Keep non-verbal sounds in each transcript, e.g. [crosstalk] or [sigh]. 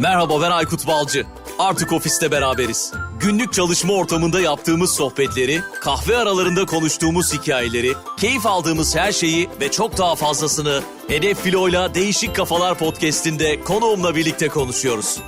Merhaba ben Aykut Balcı. Artık ofiste beraberiz. Günlük çalışma ortamında yaptığımız sohbetleri, kahve aralarında konuştuğumuz hikayeleri, keyif aldığımız her şeyi ve çok daha fazlasını Hedef Filo'yla Değişik Kafalar podcast'inde konuğumla birlikte konuşuyoruz.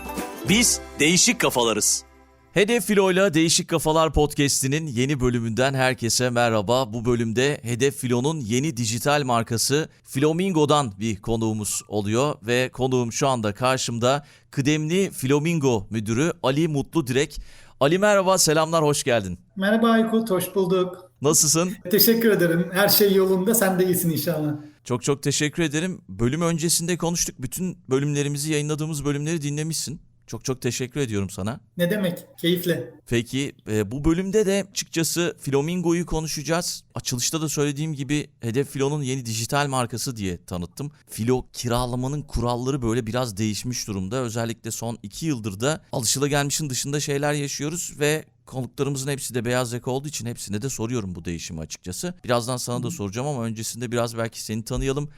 Biz değişik kafalarız. Hedef Filo'yla Değişik Kafalar podcast'inin yeni bölümünden herkese merhaba. Bu bölümde Hedef Filo'nun yeni dijital markası Flamingo'dan bir konuğumuz oluyor ve konuğum şu anda karşımda kıdemli Flamingo müdürü Ali Mutlu Direk. Ali merhaba, selamlar, hoş geldin. Merhaba Aykut, hoş bulduk. Nasılsın? Teşekkür ederim. Her şey yolunda. Sen de iyisin inşallah. Çok çok teşekkür ederim. Bölüm öncesinde konuştuk. Bütün bölümlerimizi, yayınladığımız bölümleri dinlemişsin. Çok çok teşekkür ediyorum sana. Ne demek? Keyifle. Peki e, bu bölümde de açıkçası Flamingo'yu konuşacağız. Açılışta da söylediğim gibi Hedef Filo'nun yeni dijital markası diye tanıttım. Filo kiralamanın kuralları böyle biraz değişmiş durumda. Özellikle son iki yıldır da alışılagelmişin dışında şeyler yaşıyoruz ve konuklarımızın hepsi de beyaz yaka olduğu için hepsine de soruyorum bu değişimi açıkçası. Birazdan sana da soracağım ama öncesinde biraz belki seni tanıyalım.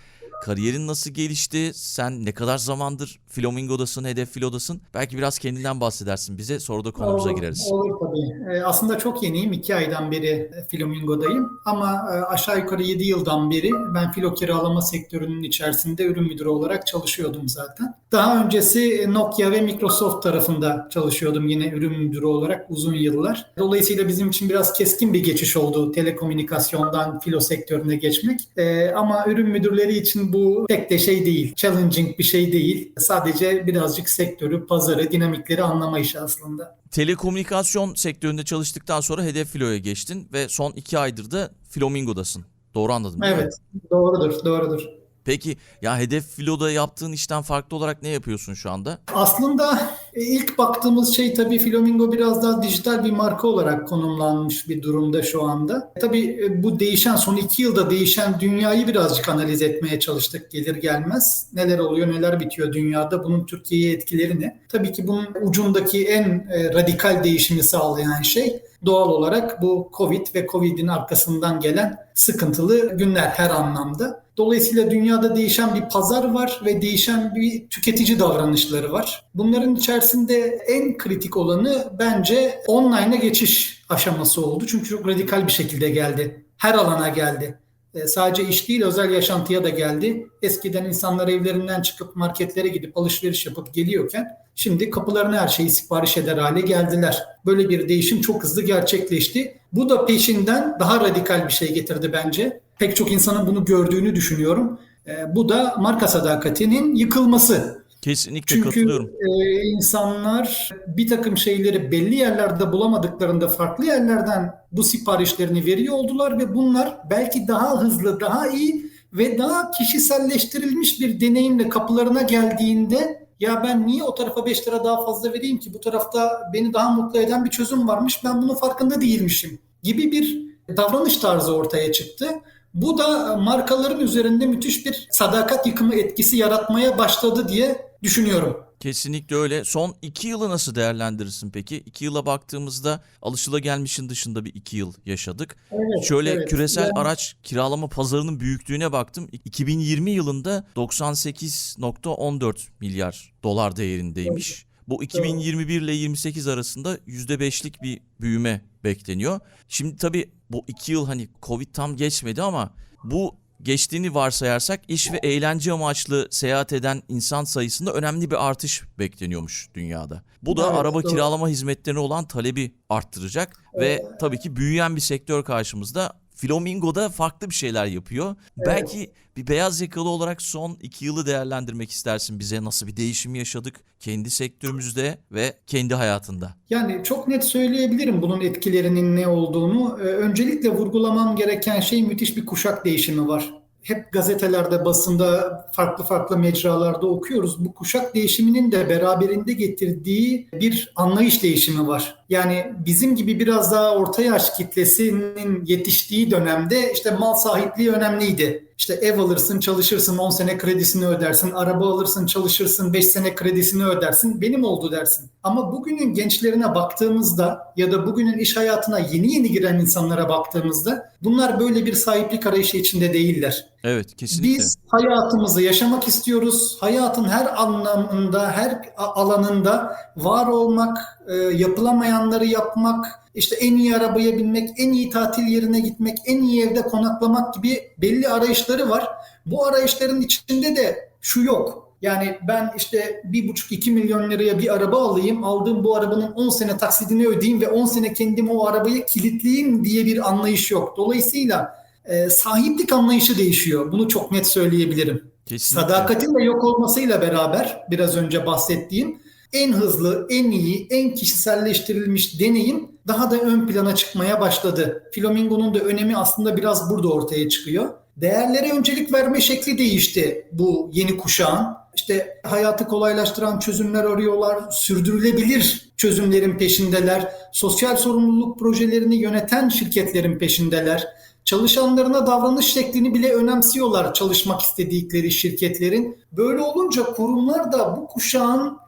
Kariyerin nasıl gelişti? Sen ne kadar zamandır Flamingo'dasın, Hedef Filo'dasın? Belki biraz kendinden bahsedersin bize. Sonra da konumuza Olur- gireriz. Olur tabii. Ee, aslında çok yeniyim. İki aydan beri Flamingo'dayım. Ama e, aşağı yukarı 7 yıldan beri ben filo kiralama sektörünün içerisinde ürün müdürü olarak çalışıyordum zaten. Daha öncesi e, Nokia ve Microsoft tarafında çalışıyordum yine ürün müdürü olarak uzun yıllar. Dolayısıyla bizim için biraz keskin bir geçiş oldu telekomünikasyondan filo sektörüne geçmek. Ee, ama ürün müdürleri için bu pek de şey değil. Challenging bir şey değil. Sadece birazcık sektörü, pazarı, dinamikleri anlama işi aslında. Telekomünikasyon sektöründe çalıştıktan sonra Hedef Filo'ya geçtin ve son iki aydır da Flamingo'dasın. Doğru anladım? Evet, doğrudur, doğrudur. Peki ya Hedef Filo'da yaptığın işten farklı olarak ne yapıyorsun şu anda? Aslında e, ilk baktığımız şey tabii Flamingo biraz daha dijital bir marka olarak konumlanmış bir durumda şu anda. Tabii e, bu değişen, son iki yılda değişen dünyayı birazcık analiz etmeye çalıştık gelir gelmez. Neler oluyor, neler bitiyor dünyada, bunun Türkiye'ye etkileri ne? Tabii ki bunun ucundaki en e, radikal değişimi sağlayan şey doğal olarak bu Covid ve Covid'in arkasından gelen sıkıntılı günler her anlamda. Dolayısıyla dünyada değişen bir pazar var ve değişen bir tüketici davranışları var. Bunların içerisinde en kritik olanı bence online'a geçiş aşaması oldu. Çünkü çok radikal bir şekilde geldi. Her alana geldi. E, sadece iş değil özel yaşantıya da geldi. Eskiden insanlar evlerinden çıkıp marketlere gidip alışveriş yapıp geliyorken şimdi kapılarına her şeyi sipariş eder hale geldiler. Böyle bir değişim çok hızlı gerçekleşti. Bu da peşinden daha radikal bir şey getirdi bence. Pek çok insanın bunu gördüğünü düşünüyorum. E, bu da marka sadakatinin yıkılması. Kesinlikle Çünkü katılıyorum. e, insanlar bir takım şeyleri belli yerlerde bulamadıklarında farklı yerlerden bu siparişlerini veriyor oldular ve bunlar belki daha hızlı, daha iyi ve daha kişiselleştirilmiş bir deneyimle kapılarına geldiğinde ya ben niye o tarafa 5 lira daha fazla vereyim ki bu tarafta beni daha mutlu eden bir çözüm varmış ben bunun farkında değilmişim gibi bir davranış tarzı ortaya çıktı. Bu da markaların üzerinde müthiş bir sadakat yıkımı etkisi yaratmaya başladı diye düşünüyorum. Kesinlikle öyle. Son iki yılı nasıl değerlendirirsin peki? İki yıla baktığımızda alışılagelmişin dışında bir iki yıl yaşadık. Evet, Şöyle evet. küresel Yani- araç kiralama pazarının büyüklüğüne baktım. 2020 yılında 98.14 milyar dolar değerindeymiş. Bu 2021 ile 28 arasında %5'lik bir büyüme bekleniyor. Şimdi tabii bu iki yıl hani Covid tam geçmedi ama bu geçtiğini varsayarsak iş ve eğlence amaçlı seyahat eden insan sayısında önemli bir artış bekleniyormuş dünyada. Bu da Evet, araba doğru. kiralama hizmetlerine olan talebi arttıracak ve tabii ki büyüyen bir sektör karşımızda. Flamingo da farklı bir şeyler yapıyor. Belki bir beyaz yakalı olarak son iki yılı değerlendirmek istersin bize. Nasıl bir değişim yaşadık kendi sektörümüzde ve kendi hayatında. Yani çok net söyleyebilirim bunun etkilerinin ne olduğunu. Ee, öncelikle vurgulamam gereken şey müthiş bir kuşak değişimi var. Hep gazetelerde, basında, farklı farklı mecralarda okuyoruz. Bu kuşak değişiminin de beraberinde getirdiği bir anlayış değişimi var. Yani bizim gibi biraz daha orta yaş kitlesinin yetiştiği dönemde işte mal sahipliği önemliydi. İşte ev alırsın, çalışırsın, 10 sene kredisini ödersin, araba alırsın, çalışırsın, 5 sene kredisini ödersin, benim oldu dersin. Ama bugünün gençlerine baktığımızda ya da bugünün iş hayatına yeni yeni giren insanlara baktığımızda bunlar böyle bir sahiplik arayışı içinde değiller. Evet kesinlikle. Biz hayatımızı yaşamak istiyoruz. Hayatın her anlamında, her alanında var olmak, e, yapılamayanları yapmak, işte en iyi arabaya binmek, en iyi tatil yerine gitmek, en iyi evde konaklamak gibi belli arayışları var. Bu arayışların içinde de şu yok. Yani ben işte bir buçuk iki milyon liraya bir araba alayım, aldığım bu arabanın 10 sene taksidini ödeyeyim ve 10 sene kendim o arabayı kilitleyeyim diye bir anlayış yok. Dolayısıyla e, sahiplik anlayışı değişiyor. Bunu çok net söyleyebilirim. Kesinlikle. Sadakatin de yok olmasıyla beraber biraz önce bahsettiğim en hızlı, en iyi, en kişiselleştirilmiş deneyim daha da ön plana çıkmaya başladı. Flamingo'nun da önemi aslında biraz burada ortaya çıkıyor. Değerlere öncelik verme şekli değişti bu yeni kuşağın. İşte hayatı kolaylaştıran çözümler arıyorlar, sürdürülebilir çözümlerin peşindeler, sosyal sorumluluk projelerini yöneten şirketlerin peşindeler. Çalışanlarına davranış şeklini bile önemsiyorlar çalışmak istedikleri şirketlerin. Böyle olunca kurumlar da bu kuşağın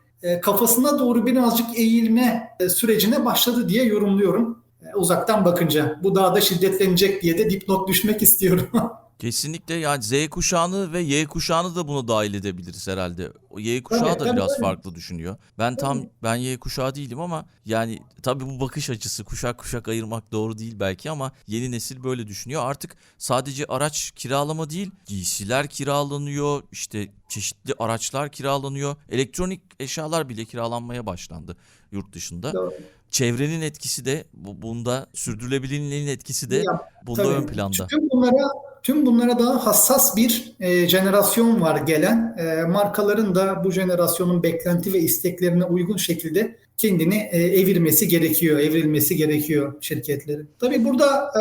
kafasına doğru birazcık eğilme e, sürecine başladı diye yorumluyorum e, uzaktan bakınca. Bu daha da şiddetlenecek diye de dipnot düşmek istiyorum. [laughs] Kesinlikle yani Z kuşağını ve Y kuşağını da buna dahil edebiliriz herhalde. O Y kuşağı Tabii, da biraz tabii. farklı düşünüyor. Ben tam ben Y kuşağı değilim ama yani tabii bu bakış açısı kuşak kuşak ayırmak doğru değil belki ama yeni nesil böyle düşünüyor. Artık sadece araç kiralama değil, giysiler kiralanıyor, işte çeşitli araçlar kiralanıyor. Elektronik eşyalar bile kiralanmaya başlandı yurt dışında. Doğru. Çevrenin etkisi de bu, bunda sürdürülebilirliğin etkisi de Ya, bunda Tabii. ön planda. Tüm bunlara tüm bunlara daha hassas bir e, jenerasyon var gelen. E, markaların da bu jenerasyonun beklenti ve isteklerine uygun şekilde kendini e, evirmesi gerekiyor, evrilmesi gerekiyor şirketlerin. Tabii burada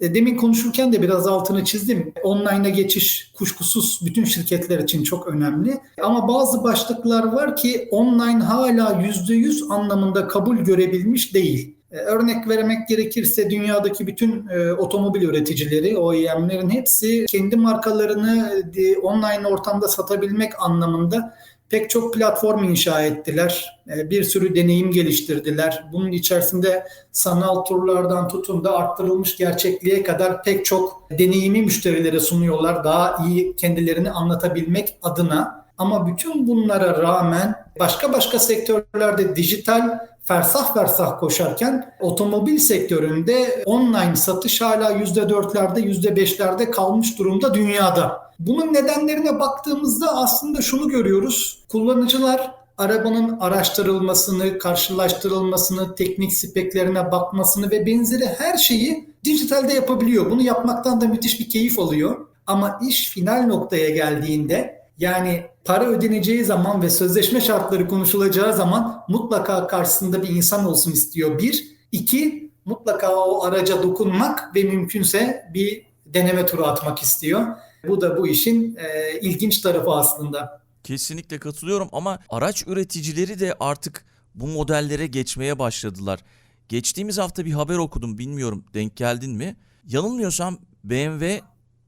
e, demin konuşurken de biraz altını çizdim. Online'a geçiş kuşkusuz bütün şirketler için çok önemli. Ama bazı başlıklar var ki online hala %100 anlamında kabul görebilmiş değil. E, Örnek vermek gerekirse dünyadaki bütün e, otomobil üreticileri, OEM'lerin hepsi kendi markalarını e, online ortamda satabilmek anlamında pek çok platform inşa ettiler. E, bir sürü deneyim geliştirdiler. Bunun içerisinde sanal turlardan tutun da arttırılmış gerçekliğe kadar pek çok deneyimi müşterilere sunuyorlar. Daha iyi kendilerini anlatabilmek adına. Ama bütün bunlara rağmen başka başka sektörlerde dijital fersah fersah koşarken otomobil sektöründe online satış hala %4'lerde %5'lerde kalmış durumda dünyada. Bunun nedenlerine baktığımızda aslında şunu görüyoruz. Kullanıcılar arabanın araştırılmasını, karşılaştırılmasını, teknik speklerine bakmasını ve benzeri her şeyi dijitalde yapabiliyor. Bunu yapmaktan da müthiş bir keyif alıyor. Ama iş final noktaya geldiğinde yani para ödeneceği zaman ve sözleşme şartları konuşulacağı zaman mutlaka karşısında bir insan olsun istiyor. Bir. iki mutlaka o araca dokunmak ve mümkünse bir deneme turu atmak istiyor. Bu da bu işin e, ilginç tarafı aslında. Kesinlikle katılıyorum ama araç üreticileri de artık bu modellere geçmeye başladılar. Geçtiğimiz hafta bir haber okudum bilmiyorum denk geldin mi? Yanılmıyorsam BMW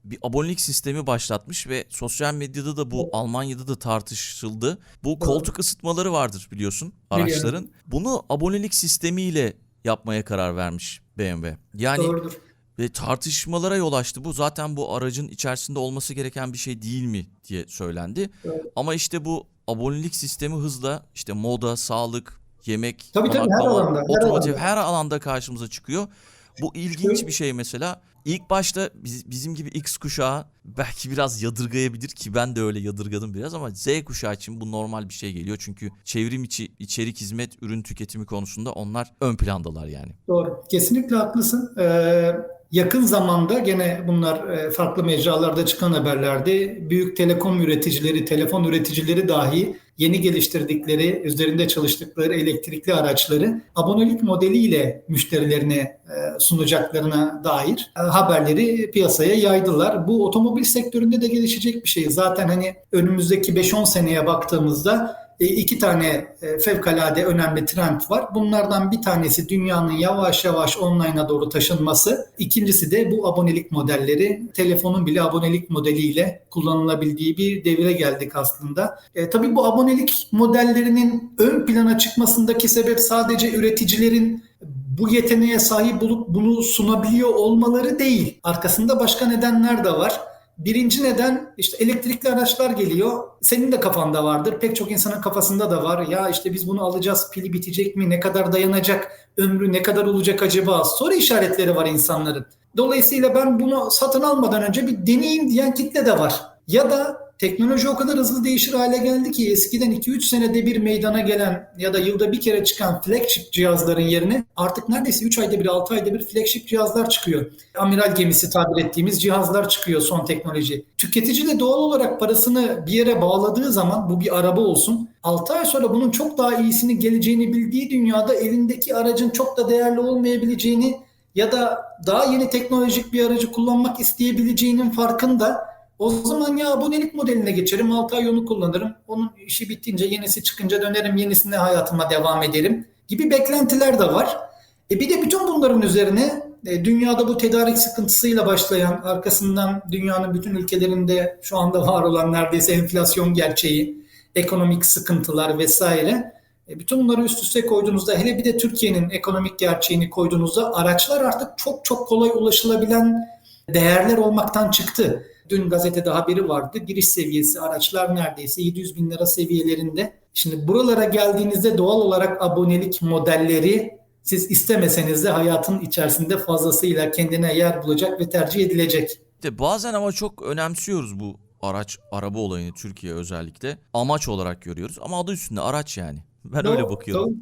bir abonelik sistemi başlatmış ve sosyal medyada da bu Almanya'da da tartışıldı. Bu koltuk ısıtmaları vardır biliyorsun Biliyorum. araçların. Bunu abonelik sistemiyle yapmaya karar vermiş BMW. Yani Doğrudur. ve tartışmalara yol açtı. Bu zaten bu aracın içerisinde olması gereken bir şey değil mi diye söylendi. Evet. Ama işte bu abonelik sistemi hızla işte moda, sağlık, yemek, Tabii tabii, her alanda, her otomotiv alanda. her alanda karşımıza çıkıyor. Bu ilginç bir şey mesela. İlk başta biz, bizim gibi X kuşağı belki biraz yadırgayabilir ki ben de öyle yadırgadım biraz ama Z kuşağı için bu normal bir şey geliyor. Çünkü çevrim içi içerik hizmet ürün tüketimi konusunda onlar ön plandalar yani. Doğru. Kesinlikle haklısın. Ee, yakın zamanda gene bunlar e, farklı mecralarda çıkan haberlerdi. Büyük telekom üreticileri, telefon üreticileri dahi yeni geliştirdikleri, üzerinde çalıştıkları elektrikli araçları abonelik modeliyle müşterilerine e, sunacaklarına dair e, haberleri piyasaya yaydılar. Bu otomobil sektöründe de gelişecek bir şey. Zaten hani önümüzdeki 5-10 seneye baktığımızda iki tane e, fevkalade önemli trend var. Bunlardan bir tanesi dünyanın yavaş yavaş online'a doğru taşınması. İkincisi de bu abonelik modelleri. Telefonun bile abonelik modeliyle kullanılabildiği bir devire geldik aslında. E, tabii bu abonelik modellerinin ön plana çıkmasındaki sebep sadece üreticilerin bu yeteneğe sahip bulup bunu sunabiliyor olmaları değil. Arkasında başka nedenler de var. Birinci neden işte elektrikli araçlar geliyor. Senin de kafanda vardır. Pek çok insanın kafasında da var. Ya işte biz bunu alacağız. Pili bitecek mi? Ne kadar dayanacak? Ömrü ne kadar olacak acaba? Soru işaretleri var insanların. Dolayısıyla ben bunu satın almadan önce bir deneyeyim diyen kitle de var. Ya da teknoloji o kadar hızlı değişir hale geldi ki eskiden 2-3 senede bir meydana gelen ya da yılda bir kere çıkan flagship cihazların yerine artık neredeyse 3 ayda bir 6 ayda bir flagship cihazlar çıkıyor. Amiral gemisi tabir ettiğimiz cihazlar çıkıyor son teknoloji. Tüketici de doğal olarak parasını bir yere bağladığı zaman bu bir araba olsun 6 ay sonra bunun çok daha iyisini geleceğini bildiği dünyada elindeki aracın çok da değerli olmayabileceğini ya da daha yeni teknolojik bir aracı kullanmak isteyebileceğinin farkında. O zaman ya abonelik modeline geçerim. 6 ay onu kullanırım. Onun işi bittince yenisi çıkınca dönerim. Yenisine hayatıma devam ederim. Gibi beklentiler de var. E bir de bütün bunların üzerine e, dünyada bu tedarik sıkıntısıyla başlayan arkasından dünyanın bütün ülkelerinde şu anda var olan neredeyse enflasyon gerçeği, ekonomik sıkıntılar vesaire. E, bütün bunları üst üste koyduğunuzda hele bir de Türkiye'nin ekonomik gerçeğini koyduğunuzda araçlar artık çok çok kolay ulaşılabilen değerler olmaktan çıktı. Dün gazetede haberi vardı. Giriş seviyesi araçlar neredeyse 700 bin lira seviyelerinde. Şimdi buralara geldiğinizde doğal olarak abonelik modelleri siz istemeseniz de hayatın içerisinde fazlasıyla kendine yer bulacak ve tercih edilecek. De bazen ama çok önemsiyoruz bu araç araba olayını Türkiye özellikle amaç olarak görüyoruz ama adı üstünde araç yani. Ben öyle bakıyorum. doğru.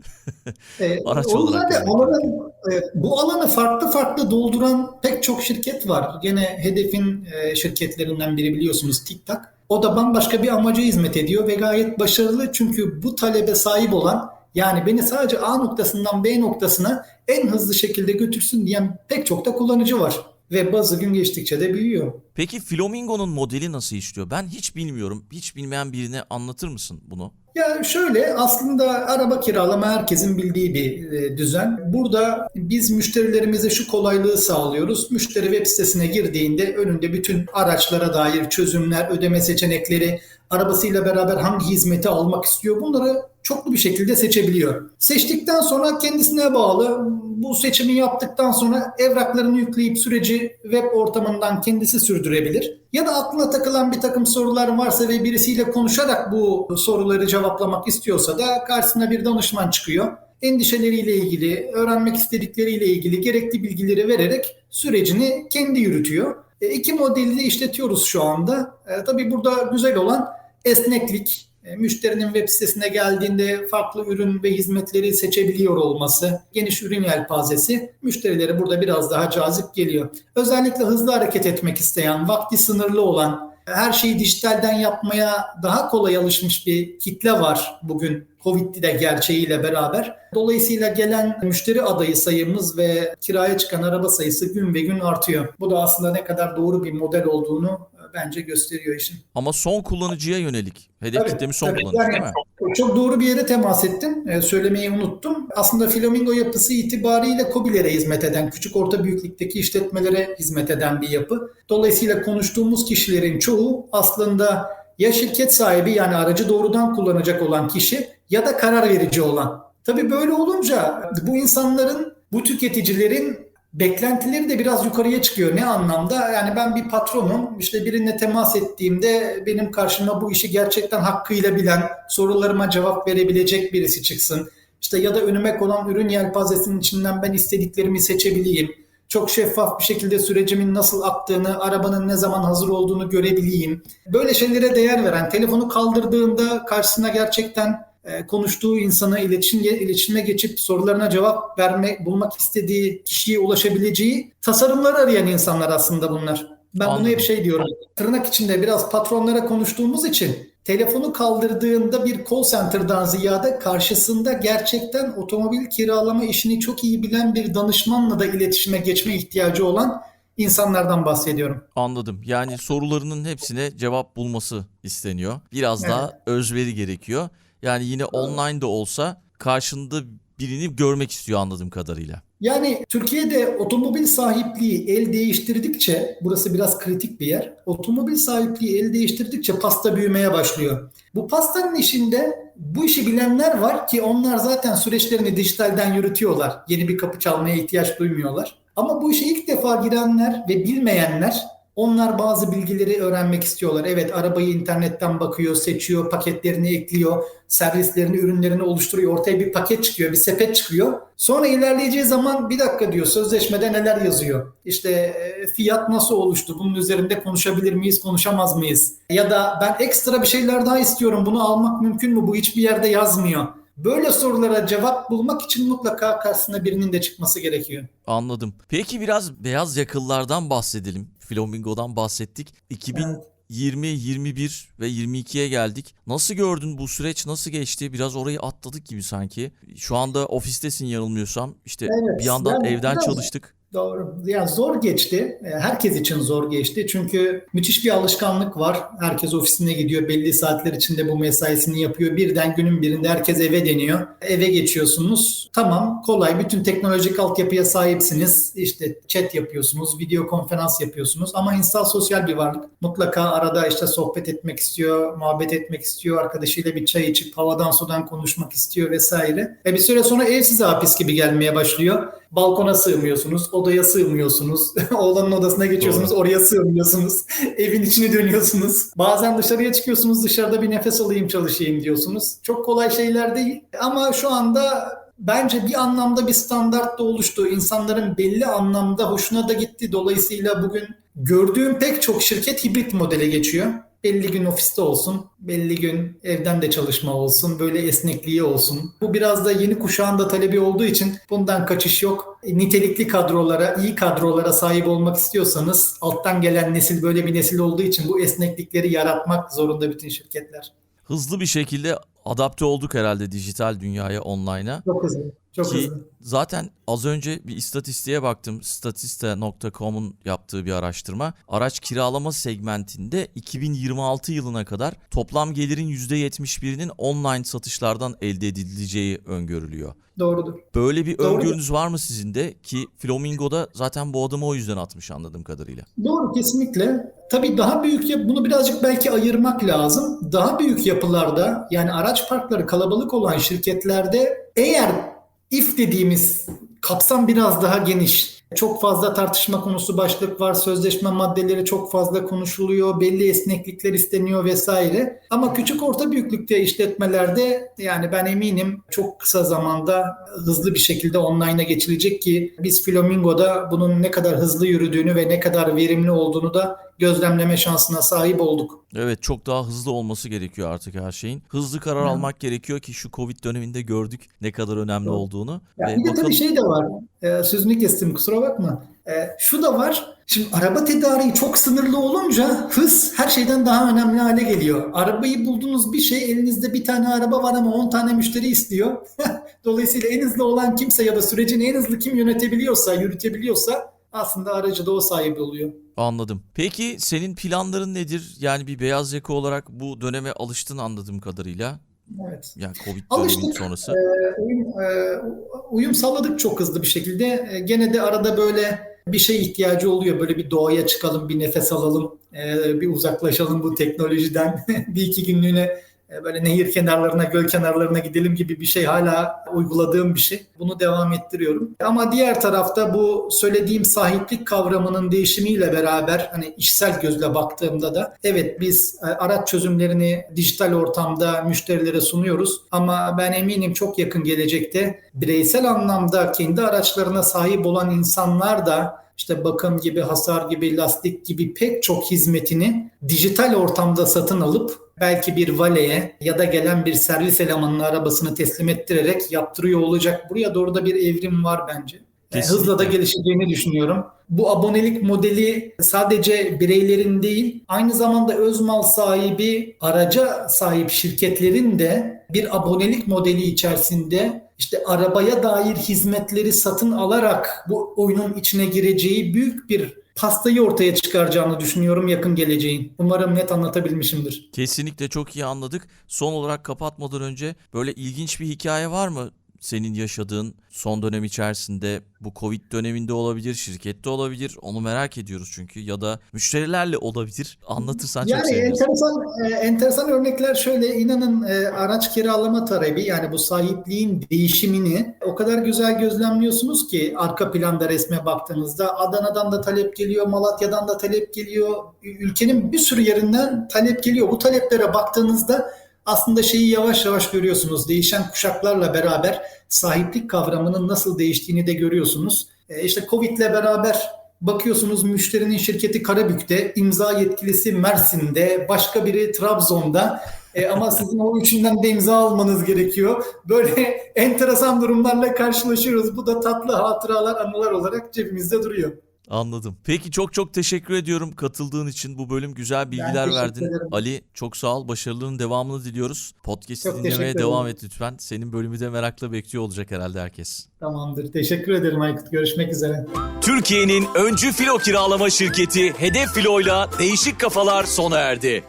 [laughs] Ee, Araç onlar olarak da görmek alanı- e, bu alanı farklı farklı dolduran pek çok şirket var. Gene hedefin e, şirketlerinden biri biliyorsunuz TikTok. O da bambaşka bir amaca hizmet ediyor ve gayet başarılı çünkü bu talebe sahip olan yani beni sadece A noktasından B noktasına en hızlı şekilde götürsün diyen pek çok da kullanıcı var. Ve bazı gün geçtikçe de büyüyor. Peki Flamingo'nun modeli nasıl işliyor? Ben hiç bilmiyorum. Hiç bilmeyen birine anlatır mısın bunu? Ya şöyle aslında araba kiralama herkesin bildiği bir e, düzen. Burada biz müşterilerimize şu kolaylığı sağlıyoruz. Müşteri web sitesine girdiğinde önünde bütün araçlara dair çözümler, ödeme seçenekleri, arabasıyla beraber hangi hizmeti almak istiyor bunları çoklu bir şekilde seçebiliyor. Seçtikten sonra kendisine bağlı bu seçimi yaptıktan sonra evraklarını yükleyip süreci web ortamından kendisi sürdürebilir. Ya da aklına takılan bir takım sorular varsa ve birisiyle konuşarak bu soruları cevaplamak istiyorsa da karşısına bir danışman çıkıyor. Endişeleriyle ilgili, öğrenmek istedikleriyle ilgili gerekli bilgileri vererek sürecini kendi yürütüyor. E, iki modeli de işletiyoruz şu anda. E, tabii burada güzel olan esneklik, müşterinin web sitesine geldiğinde farklı ürün ve hizmetleri seçebiliyor olması, geniş ürün yelpazesi müşterilere burada biraz daha cazip geliyor. Özellikle hızlı hareket etmek isteyen, vakti sınırlı olan, her şeyi dijitalden yapmaya daha kolay alışmış bir kitle var bugün Covid'li de gerçeğiyle beraber. Dolayısıyla gelen müşteri adayı sayımız ve kiraya çıkan araba sayısı gün ve gün artıyor. Bu da aslında ne kadar doğru bir model olduğunu e, bence gösteriyor işin. Ama son kullanıcıya yönelik. Hedef Tabii, kitlemiz son tabii. kullanıcı Yani değil mi? Çok doğru bir yere temas ettin. Ee, söylemeyi unuttum. Aslında Flamingo yapısı itibariyle COBİ'lere hizmet eden, küçük orta büyüklükteki işletmelere hizmet eden bir yapı. Dolayısıyla konuştuğumuz kişilerin çoğu aslında ya şirket sahibi yani aracı doğrudan kullanacak olan kişi ya da karar verici olan. Tabii böyle olunca bu insanların, bu tüketicilerin beklentileri de biraz yukarıya çıkıyor. Ne anlamda? Yani ben bir patronum. İşte birine temas ettiğimde benim karşıma bu işi gerçekten hakkıyla bilen, sorularıma cevap verebilecek birisi çıksın. İşte ya da önüme konan ürün yelpazesinin içinden ben istediklerimi seçebileyim. Çok şeffaf bir şekilde sürecimin nasıl aktığını, arabanın ne zaman hazır olduğunu görebileyim. Böyle şeylere değer veren, telefonu kaldırdığında karşısına gerçekten konuştuğu insana iletişim iletişime geçip sorularına cevap verme bulmak istediği kişiye ulaşabileceği tasarımlar arayan insanlar aslında bunlar. Ben Anladım. bunu hep şey diyorum. Tırnak içinde biraz patronlara konuştuğumuz için telefonu kaldırdığında bir call center'dan ziyade karşısında gerçekten otomobil kiralama işini çok iyi bilen bir danışmanla da iletişime geçme ihtiyacı olan insanlardan bahsediyorum. Anladım. Yani sorularının hepsine cevap bulması isteniyor. Biraz Evet. daha özveri gerekiyor. Yani yine online de olsa karşında birini görmek istiyor anladığım kadarıyla. Yani Türkiye'de otomobil sahipliği el değiştirdikçe, burası biraz kritik bir yer, otomobil sahipliği el değiştirdikçe pasta büyümeye başlıyor. Bu pastanın işinde bu işi bilenler var ki onlar zaten süreçlerini dijitalden yürütüyorlar. Yeni bir kapı çalmaya ihtiyaç duymuyorlar. Ama bu işe ilk defa girenler ve bilmeyenler onlar bazı bilgileri öğrenmek istiyorlar. Evet arabayı internetten bakıyor, seçiyor, paketlerini ekliyor, servislerini, ürünlerini oluşturuyor. Ortaya bir paket çıkıyor, bir sepet çıkıyor. Sonra ilerleyeceği zaman bir dakika diyor sözleşmede neler yazıyor? İşte e, fiyat nasıl oluştu? Bunun üzerinde konuşabilir miyiz, konuşamaz mıyız? Ya da ben ekstra bir şeyler daha istiyorum. Bunu almak mümkün mü? Bu hiçbir yerde yazmıyor. Böyle sorulara cevap bulmak için mutlaka karşısına birinin de çıkması gerekiyor. Anladım. Peki biraz beyaz yakıllardan bahsedelim. Flamingo'dan bahsettik. 2020, 21 ve 22'ye geldik. Nasıl gördün bu süreç nasıl geçti? Biraz orayı atladık gibi sanki. Şu anda ofistesin yanılmıyorsam. İşte Evet, bir yandan yani evden çalıştık. Doğru. Yani zor geçti. E, Herkes için zor geçti. Çünkü müthiş bir alışkanlık var. Herkes ofisine gidiyor. Belli saatler içinde bu mesaisini yapıyor. Birden günün birinde herkes eve deniyor. Eve geçiyorsunuz. Tamam kolay. Bütün teknolojik altyapıya sahipsiniz. İşte chat yapıyorsunuz. Video konferans yapıyorsunuz. Ama insan sosyal bir varlık. Mutlaka arada işte sohbet etmek istiyor. Muhabbet etmek istiyor. Arkadaşıyla bir çay içip havadan sudan konuşmak istiyor vesaire. Ve bir süre sonra ev size hapis gibi gelmeye başlıyor. Balkona sığmıyorsunuz, odaya sığmıyorsunuz, [laughs] oğlanın odasına geçiyorsunuz, oraya sığmıyorsunuz, [laughs] evin içine dönüyorsunuz. Bazen dışarıya çıkıyorsunuz, dışarıda bir nefes alayım çalışayım diyorsunuz. Çok kolay şeyler değil ama şu anda bence bir anlamda bir standart da oluştu. İnsanların belli anlamda hoşuna da gitti. Dolayısıyla bugün gördüğüm pek çok şirket hibrit modele geçiyor. Belli gün ofiste olsun, belli gün evden de çalışma olsun, böyle esnekliği olsun. Bu biraz da yeni kuşağın da talebi olduğu için bundan kaçış yok. E, Nitelikli kadrolara, iyi kadrolara sahip olmak istiyorsanız alttan gelen nesil böyle bir nesil olduğu için bu esneklikleri yaratmak zorunda bütün şirketler. Hızlı bir şekilde adapte olduk herhalde dijital dünyaya, online'a. Çok hızlı, çok Ki hızlı. zaten az önce bir istatistiğe baktım. Statista.com'un yaptığı bir araştırma. Araç kiralama segmentinde 2026 yılına kadar toplam gelirin %71'inin online satışlardan elde edileceği öngörülüyor. Doğrudur. Böyle bir Doğru. öngörünüz var mı sizin de ki Flamingo'da zaten bu adımı o yüzden atmış anladığım kadarıyla. Doğru kesinlikle. Tabii daha büyük bunu birazcık belki ayırmak lazım. Daha büyük yapılarda yani araç parkları kalabalık olan şirketlerde eğer if dediğimiz kapsam biraz daha geniş. Çok fazla tartışma konusu başlık var. Sözleşme maddeleri çok fazla konuşuluyor. Belli esneklikler isteniyor vesaire. Ama küçük orta büyüklükte işletmelerde yani ben eminim çok kısa zamanda hızlı bir şekilde online'a geçilecek ki biz Flamingo'da bunun ne kadar hızlı yürüdüğünü ve ne kadar verimli olduğunu da gözlemleme şansına sahip olduk. Evet çok daha hızlı olması gerekiyor artık her şeyin. Hızlı karar Hı. almak gerekiyor ki şu Covid döneminde gördük ne kadar önemli Doğru. olduğunu. Ya Ve bir de bakalım tabii şey de var. Ee, sözünü kestim kusura bakma. Ee, şu da var. Şimdi araba tedariği çok sınırlı olunca hız her şeyden daha önemli hale geliyor. Arabayı bulduğunuz bir şey elinizde bir tane araba var ama 10 tane müşteri istiyor. [laughs] Dolayısıyla en hızlı olan kimse ya da sürecini en hızlı kim yönetebiliyorsa, yürütebiliyorsa aslında aracı da o sahibi oluyor. Anladım. Peki senin planların nedir? Yani bir beyaz yaka olarak bu döneme alıştın anladığım kadarıyla. Evet. Yani Covid Alıştık. sonrası. Ee, uyum, e, uyum sağladık çok hızlı bir şekilde. E, Gene de arada böyle bir şey ihtiyacı oluyor. Böyle bir doğaya çıkalım, bir nefes alalım, e, bir uzaklaşalım bu teknolojiden. [laughs] bir iki günlüğüne e, böyle nehir kenarlarına, göl kenarlarına gidelim gibi bir şey hala uyguladığım bir şey. Bunu devam ettiriyorum. Ama diğer tarafta bu söylediğim sahiplik kavramının değişimiyle beraber hani işsel gözle baktığımda da evet biz e, araç çözümlerini dijital ortamda müşterilere sunuyoruz ama ben eminim çok yakın gelecekte bireysel anlamda kendi araçlarına sahip olan insanlar da işte bakım gibi, hasar gibi, lastik gibi pek çok hizmetini dijital ortamda satın alıp belki bir valeye ya da gelen bir servis elemanının arabasını teslim ettirerek yaptırıyor olacak. Buraya doğru da bir evrim var bence. Kesinlikle. Hızla da gelişeceğini düşünüyorum. Bu abonelik modeli sadece bireylerin değil, aynı zamanda öz mal sahibi, araca sahip şirketlerin de bir abonelik modeli içerisinde işte arabaya dair hizmetleri satın alarak bu oyunun içine gireceği büyük bir pastayı ortaya çıkaracağını düşünüyorum yakın geleceğin. Umarım net anlatabilmişimdir. Kesinlikle çok iyi anladık. Son olarak kapatmadan önce böyle ilginç bir hikaye var mı? Senin yaşadığın son dönem içerisinde bu Covid döneminde olabilir, şirkette olabilir. Onu merak ediyoruz çünkü ya da müşterilerle olabilir. Anlatırsan çok Yani seviniriz. enteresan e, enteresan örnekler şöyle inanın e, araç kiralama talebi yani bu sahipliğin değişimini o kadar güzel gözlemliyorsunuz ki arka planda resme baktığınızda Adana'dan da talep geliyor, Malatya'dan da talep geliyor. Ülkenin bir sürü yerinden talep geliyor. Bu taleplere baktığınızda aslında şeyi yavaş yavaş görüyorsunuz. Değişen kuşaklarla beraber sahiplik kavramının nasıl değiştiğini de görüyorsunuz. E, işte Covid'le beraber bakıyorsunuz müşterinin şirketi Karabük'te, imza yetkilisi Mersin'de, başka biri Trabzon'da. E, ama sizin o üçünden de imza almanız gerekiyor. Böyle [laughs] enteresan durumlarla karşılaşıyoruz. Bu da tatlı hatıralar, anılar olarak cebimizde duruyor. Anladım. Peki çok çok teşekkür ediyorum katıldığın için. Bu bölüm güzel bilgiler verdin. ederim. Ali çok sağ ol. Başarılarının devamını diliyoruz. Podcast'i Çok dinlemeye devam ederim. et lütfen. Senin bölümü de merakla bekliyor olacak herhalde herkes. Tamamdır. Teşekkür ederim Aykut. Görüşmek üzere. Türkiye'nin öncü filo kiralama şirketi Hedef Filo'yla değişik kafalar sona erdi.